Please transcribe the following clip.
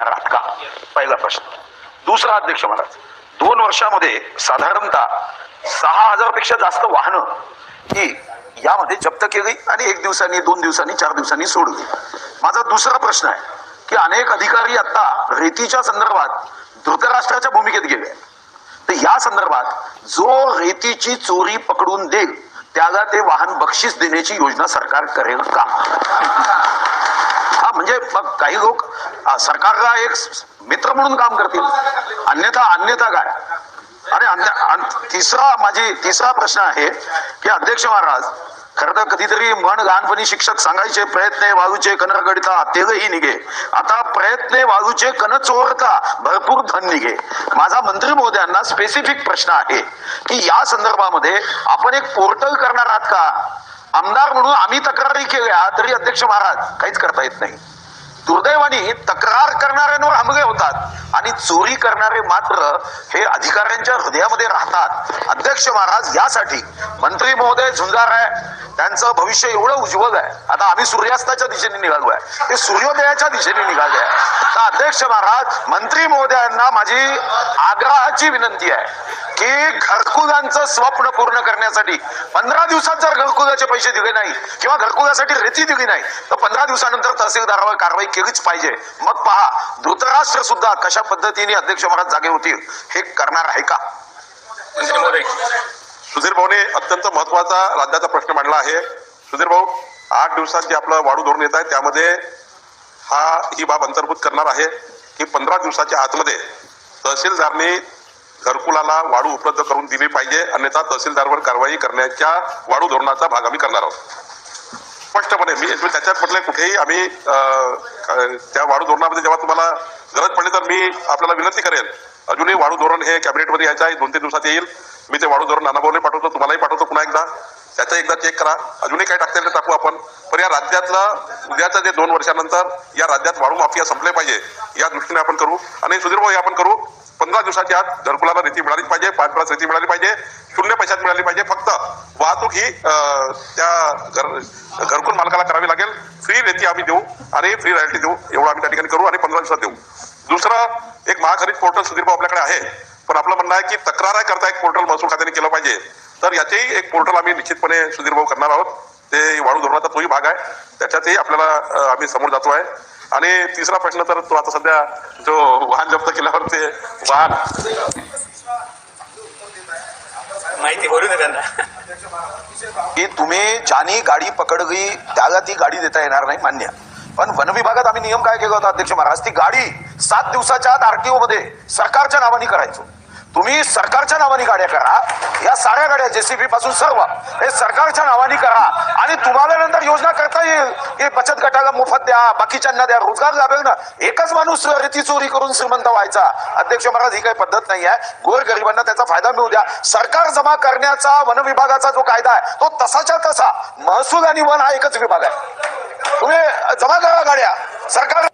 आहात का पहिला प्रश्न. दुसरा अध्यक्ष महाराज दोन वर्षामध्ये साधारणतः सहा हजारपेक्षा जास्त वाहनं ही यामध्ये जप्त केली आणि एक दिवसांनी दोन दिवसांनी चार दिवसांनी सोडली माझा दुसरा प्रश्न आहे की अनेक अधिकारी आता रेतीच्या संदर्भात धृतराष्ट्राच्या भूमिकेत गेले तर या संदर्भात जो रेतीची चोरी पकडून देईल त्याला ते वाहन बक्षीस देण्याची योजना सरकार करेल का? हा म्हणजे मग काही लोक सरकारला एक मित्र म्हणून काम करतील. अन्यथा अन्यथा काय? आणि अन्य- अन- तिसरा माझी तिसरा प्रश्न आहे की अध्यक्ष महाराज खरं तर कधीतरी मन लहानपणी शिक्षक सांगायचे प्रयत्न वाळूचे कन रगडिता तेलही निघे. आता प्रयत्न वाळूचे कन चोरता भरपूर धन निघे. माझा मंत्री महोदयांना स्पेसिफिक प्रश्न आहे की या संदर्भामध्ये आपण एक पोर्टल करणार आहात का? आमदार म्हणून आम्ही तक्रारी केल्या तरी अध्यक्ष महाराज काहीच करता येत नाही. दुर्दैवाने तक्रार करणाऱ्यांवर हमले होतात. आणि चोरी करणारे मात्र हे अधिकाऱ्यांच्या हृदयामध्ये राहतात. अध्यक्ष महाराज यासाठी मंत्री महोदय झुंजार आहे. त्यांचं भविष्य एवढं उज्ज्वल आहे. आता आम्ही सूर्यास्ताच्या दिशेने निघालो आहे ते सूर्योदयाच्या दिशेने निघाले आहे तर अध्यक्ष महाराज मंत्री महोदयांना माझी आग्रहाची विनंती आहे. की घरकुलांचं स्वप्न पूर्ण करण्यासाठी पंधरा दिवसात जर घरकुलाचे पैसे दिले नाही किंवा घरकुलासाठी रेती दिली नाही तर पंधरा दिवसानंतर तहसीलदारावर कारवाई केलीच पाहिजे. मग पहा धृतराष्ट्र सुद्धा कशा पद्धतीने अध्यक्ष महाराज जागे होतील हे करणार आहे का? सुधीर भाऊने अत्यंत महत्त्वाचा राज्याचा प्रश्न मांडला आहे. सुधीर भाऊ आठ दिवसात जे आपलं वाढू धोरण येत आहे त्यामध्ये हा ही बाब अंतर्भूत करणार आहे की पंधरा दिवसाच्या आतमध्ये तहसीलदारने घरकुलाला वाढू उपलब्ध करून दिली पाहिजे. अन्यथा तहसीलदारवर कारवाई करण्याच्या वाढू धोरणाचा भाग आम्ही करणार आहोत. स्पष्टपणे मी त्याच्यात म्हटलं कुठेही आम्ही अं, त्या वाढू धोरणामध्ये जेव्हा तुम्हाला गरज पडली तर मी आपल्याला विनंती करेन. अजूनही वाढू धोरण हे कॅबिनेटमध्ये यायचं आहे दोन तीन दिवसात येईल. मी ते वाढू धोरण नानाभाऊने पाठवतो तुम्हालाही पाठवतो पुन्हा एकदा. त्याचा एकदा चेक करा. अजूनही काय टाकता येईल ते टाकू आपण. पण या राज्यातलं उद्याचं जे दोन वर्षानंतर या राज्यात वाढू माफिया संपले पाहिजे या दृष्टीने आपण करू. आणि सुधीर भाऊ हे आपण करू. पंधरा दिवसाच्या आत घरकुलाला रेती मिळालीच पाहिजे पाच रेती मिळाली पाहिजे शून्य पैशात मिळाली पाहिजे फक्त वाहतूक ही त्या घर घरकुल मालकाला करावी लागेल. फ्री रेती आम्ही देऊ आणि फ्री रॉयल्टी देऊ एवढं आम्ही त्या ठिकाणी करू आणि पंधरा दिवसात देऊ. दुसरं एक महाखरीद पोर्टल सुधीरभाऊ आपल्याकडे आहे. पण आपलं म्हणणं आहे की तक्रार करता एक पोर्टल महसूल खात्याने केलं पाहिजे. तर याचेही एक पोर्टल आम्ही निश्चितपणे सुधीरभाऊ करणार आहोत. ते वाळू धोरणाचा तोही भाग आहे. त्याच्यातही आपल्याला आम्ही समोर जातो आहे. आणि तिसरा प्रश्न तर तो आता सध्या जो वाहन जप्त केल्यावर ते वाहन. माहिती बोलू दे त्यांना की तुम्ही ज्यानी गाडी पकडली त्याला ती गाडी देता येणार नाही मान्य. पण वन विभागात आम्ही नियम काय केला होता अध्यक्ष महाराज? ती गाडी सात दिवसाच्या आत आरटीओ मध्ये सरकारच्या नावाने करायचो. तुम्ही सरकारच्या नावाने गाड्या करा या साऱ्या गाड्या जेसीबी पासून सर्व. हे सरकारच्या नावाने करा आणि तुम्हाला नंतर योजना हे बचत गटाला मोफत द्या बाकीच्यांना द्या रोजगार लाभेल ना. एकच माणूस रेती चोरी करून श्रीमंत व्हायचा. अध्यक्ष महाराज ही काही पद्धत नाही आहे. गोर गरिबांना त्याचा फायदा मिळू द्या. सरकार जमा करण्याचा वन विभागाचा जो कायदा आहे तो तसाच्या तसा महसूल आणि वन हा एकच विभाग आहे. तुम्ही जमा करा गाड्या. सरकार